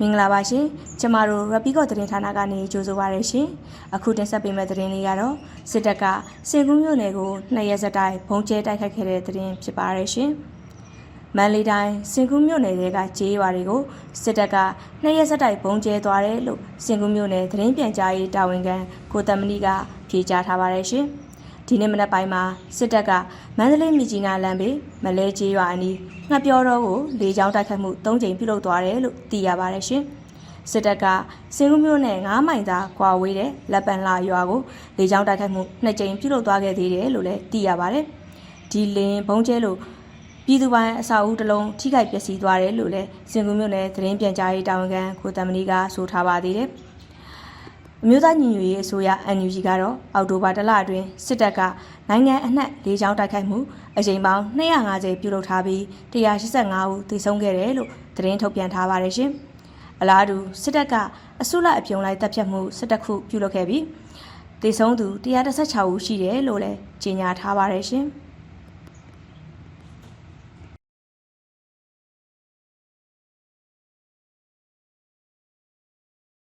မင်္ဂလာပါရှင်ကျမတို့ရပီကော့သတင်းဌာနကနေကြိုဆိုပါရရှင်အခုတင်ဆက်ပေးမယ့်သတင်းလေးကတော့စစ်တပ်ကစင်ကူးမြို့နယ်ကိုနှစ်ရက်ဆက်တိုက်ဘုံကျဲတိုက်ခတ်ခဲ့တဲ့သတင်းဖြစ်ပါရရှင်မန္တလေးတိုင်းစင်ကူးမြို့နယ်တွေကကျေးရွာတွေကိုစစ်တပ်ကနှစ်ရက်ဆက်တိုက်ဘုံကျဲသွားတယ်လို့စင်ကူးမြို့နယ်သတင်းပြန်ကြားရေးတာဝန်ခံကိုတမဏိကဖြေကြားထားပါရရှင် ဒီနေ့မနက်ပိုင်းမှာစစ်တပ်ကမန္တလေးမြကြီးနားလမ်းဘေးမလဲကျေးရွာအနီးငှက်ပြောတော့ကိုလေကြောင်းတိုက်ခတ်မှု၃ကြိမ်ပြုလုပ်သွားတယ်လို့သိရပါတယ်ရှင်။စစ်တပ်ကစင်ကူးမြို့နယ်9မိုင်သာကွာဝေးတဲ့လက်ပံလာရွာကိုလေကြောင်းတိုက်ခတ်မှု၂ကြိမ်ပြုလုပ်သွားခဲ့သေးတယ်လို့လည်းသိရပါတယ်။ဒီလင်းဘုံကျဲလို့ပြည်သူပိုင်းအဆောက်အဦတစ်လုံးထိခိုက်ပျက်စီးသွားတယ်လို့လည်းစင်ကူးမြို့နယ်သတင်းပြန်ကြားရေးတာဝန်ခံကိုတမဏီကဆိုထားပါသေးတယ်။ အမျိုးသားညီညွတ်ရေးအစိုးရ NUG ကတော့အောက်တိုဘာတလအတွင်းစစ်တပ်ကနိုင်ငံအနှံ့လေးချောင်းတိုက်ခိုက်မှုအကြိမ်ပေါင်း250ပြုလုပ်ထားပြီး185ဦးသေဆုံးခဲ့တယ်လို့သတင်းထုတ်ပြန်ထားပါတယ်ရှင်။အလားတူစစ်တပ်ကအစုလိုက်အပြုံလိုက်တပ်ဖြတ်မှု17ခုပြုလုပ်ခဲ့ပြီးသေဆုံးသူ116ဦးရှိတယ်လို့လည်းကြေညာထားပါတယ်ရှင်။